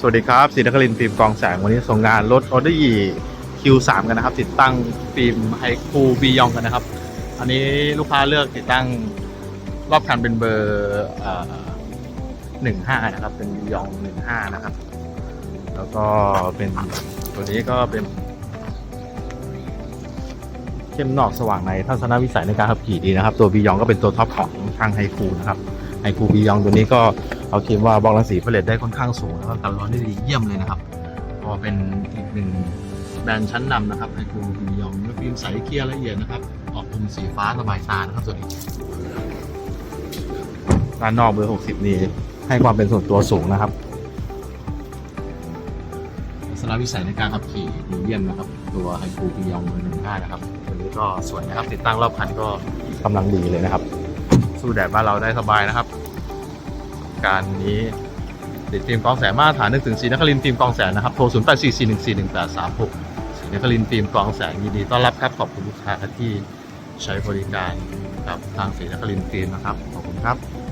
สวัสดีครับศรีนครินทร์ฟิล์มกองแสงวันนี้ส่งงานรถออเดอร์ยี Q3 กันนะครับ ติดตั้งฟิล์มไฮคูบียองกันนะครับ อันนี้ลูกค้าเลือกติดตั้งรอบคันเป็นเบอร์หนึ่งห้านะครับ เป็นบียองหนึ่งห้านะครับ แล้วก็เป็นตัวนี้ก็เป็น เข้มนอกสว่างในทัศนวิสัยในการขับขี่ดีนะครับ ตัวบียองก็เป็นตัวท็อปของทางไฮคูนะครับไฮคูบียองตัวนี้ก็ เอาคิดว่าบล็อกรังสีผลิตได้ค่อนข้างสูงแล้วก็กันร้อนได้ดีเยี่ยมเลยนะครับก็เป็นอีกหนึ่งแบรนด์ชั้นนำนะครับไฮคูบียองฟิล์มใสเคลียร์ละเอียดนะครับ ออกมุมสีฟ้าสบายตานะครับตัวนี้ด้านนอกเบอร์ 60 นี่ให้ความเป็นส่วนตัวสูงนะครับทัศนวิสัยในการขับขี่ดีเยี่ยมนะครับ ตัวไฮคูบียองเบอร์หนึ่งห้านะครับตัวนี้ก็สวยนะครับติดตั้งรอบคันก็กำลังดีเลยนะครับ สู้แดดบ้านเราได้สบายนะครับ การนี้ติดทีมกองแสงมาตรฐานนึกถึงสีนครินทีมกองแสงนะครับ โทร 0 8 4 4 1 4 1 8 3 6สีนครินทร์ฟิล์มกรองแสงยินดีต้อนรับครับ ขอบคุณลูกค้าที่ใช้บริการกับทางสีนครินทีมนะครับ ขอบคุณครับ